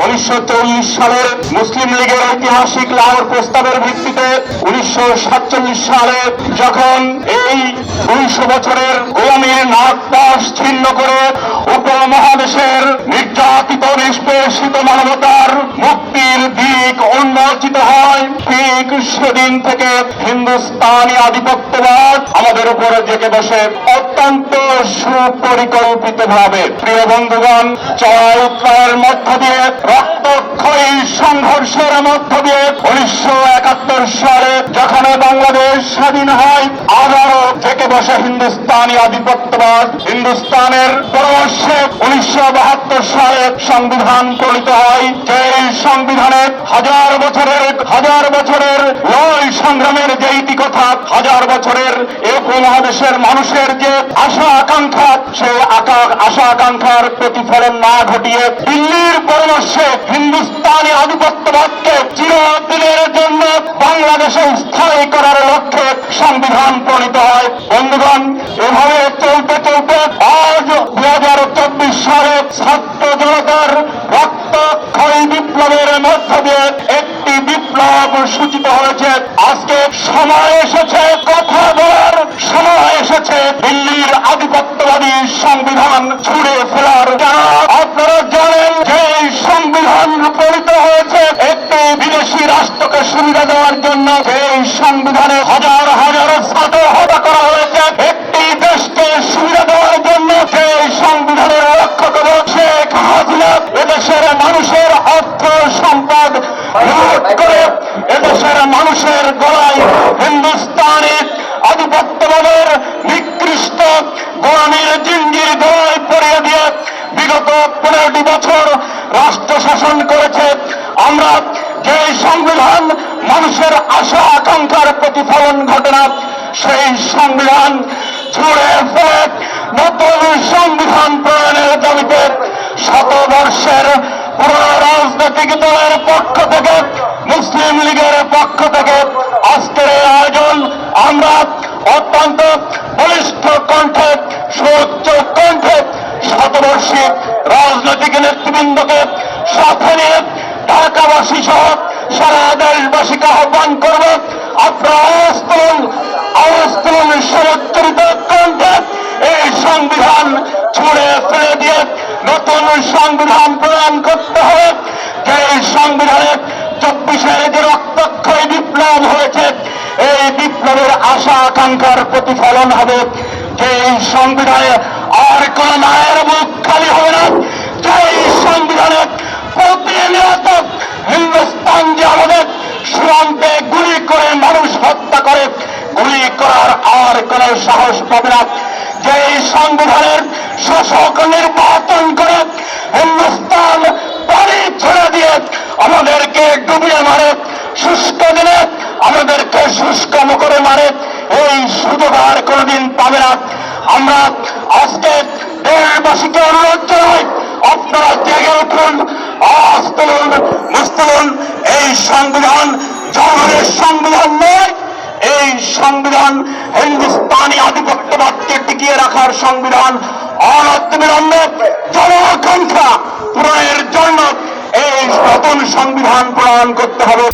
উনিশশো সালের মুসলিম লীগের ঐতিহাসিক লাহোর প্রস্তাবের ভিত্তিতে উনিশশো সাতচল্লিশ সালে যখন দুইশো বছরের গোলামীর নাক পাশ ছিন্ন করে উপমহাদেশের নির্যাতিত, নিষ্পেষিত মানবতার মুক্তির দিক উন্মোচিত হয়। ঠিক সেদিন থেকে হিন্দুস্তানি আধিপত্যবাদ আমাদের উপরে জেগে বসে অত্যন্ত সুপরিকল্পিত ভাবে প্রিয় বন্ধুগণ, চড়াই উত্তরের মধ্য দিয়ে, রক্তক্ষয়ী সংঘর্ষের মধ্য দিয়ে, উনিশশো একাত্তর সালে যখন বাংলাদেশ স্বাধীন হয়, আবারও থেকে বসে হিন্দুস্তানি আধিপত্যবাদ। হিন্দুস্তানের পরামর্শে উনিশশো বাহাত্তর সালে সংবিধান প্রণীত হয়। যে সংবিধানে হাজার বছরের হাজার বছরের লড়াই সংগ্রামের যে ইতিকথা, হাজার বছরের এ উপমহাদেশের মানুষের যে আশা আকাঙ্ক্ষা, সেই আশা আকাঙ্ক্ষার প্রতিফলন না ঘটিয়ে দিল্লির পরামর্শে হিন্দুস্তানি আধিপত্যবাদকে চিরদিনের জন্য বাংলাদেশে স্থায়ী করার লক্ষ্যে সংবিধান প্রণীত হয়। বন্ধুগণ, এভাবে চলতে চলতে আজ দু হাজার চব্বিশ সালে ছাত্র জনতার রক্তক্ষয়ী বিপ্লবের মধ্য দিয়ে একটি বিপ্লব সূচিত হয়েছে। আজকে সময় এসেছে, কথা বলার সময় এসেছে। দিল্লির আধিপত্যবাদী সংবিধান ছুড়ে ফেলার বিদেশি সুবিধা দেওয়ার জন্য এই সংবিধানে হাজার হাজার ছাত্র হত্যা করা হয়েছে। একটি দেশকে সুবিধা দেওয়ার জন্য এই সংবিধানের লক্ষ্য করে শেখ এদেশের মানুষের অর্থ সম্পদ করে এদেশের মানুষের গলায় হিন্দুস্তানি আধিপত্যবাদের নিকৃষ্ট গোলামীর জিঞ্জির গলায় পরিয়ে দিয়ে বিগত পনেরোটি বছর রাষ্ট্র শাসন করেছে। আমরা যে সংবিধান মানুষের আশা আকাঙ্ক্ষার প্রতিফলন ঘটে না সেই সংবিধান ছুড়ে ফেলে নতুন সংবিধান প্রণয়নের দাবিতে শতবর্ষের পুরো রাজনৈতিক দলের পক্ষ থেকে, মুসলিম লীগের পক্ষ থেকে আজকের আয়োজন। আমরা অত্যন্ত বলিষ্ঠ কণ্ঠে সুচ্চ কণ্ঠে শতবর্ষী রাজনৈতিক নেতৃবৃন্দকে সাথে নিয়ে ঢাকাবাসী সহ সারা দেশবাসীকে আহ্বান করব এই সংবিধান ছুড়ে ফেলে দিয়ে নতুন সংবিধান প্রদান করতে হবে। যে সংবিধানে চব্বিশের যে রক্তক্ষয় বিপ্লব হয়েছে, এই বিপ্লবের আশা আকাঙ্ক্ষার প্রতিফলন হবে। যে সংবিধানে আর কোন মায়ের মুখ খালি হবে না যে সংবিধানে প্রতিনিয়ত হিন্দুস্তান যে আমাদের সীমান্তে গুলি করে মানুষ হত্যা করে গুলি করার আর সাহস পাবে না। যে এই সংবিধানের শাসক নির্বাচন করে হিন্দুস্তান পানি ছেড়ে দিয়ে আমাদেরকে ডুবিয়ে মারে, শুষ্ক দিনে আমাদেরকে শুষ্ক করে মারে, এই সুযোগ আর কোনোদিন পাবে না। আমরা আজকে দেশবাসীকে অনুরোধ জানাই, আপনারা জেগে উঠুন আজ তুলুন এই সংবিধান জনগণের সংবিধান সংবিধান হিন্দুস্তানি আধিপত্যবাদকে টিকিয়ে রাখার সংবিধান। অনতিবিলম্বে জনআকাঙ্ক্ষা পূরণের জন্য এই নতুন সংবিধান প্রণয়ন করতে হবে।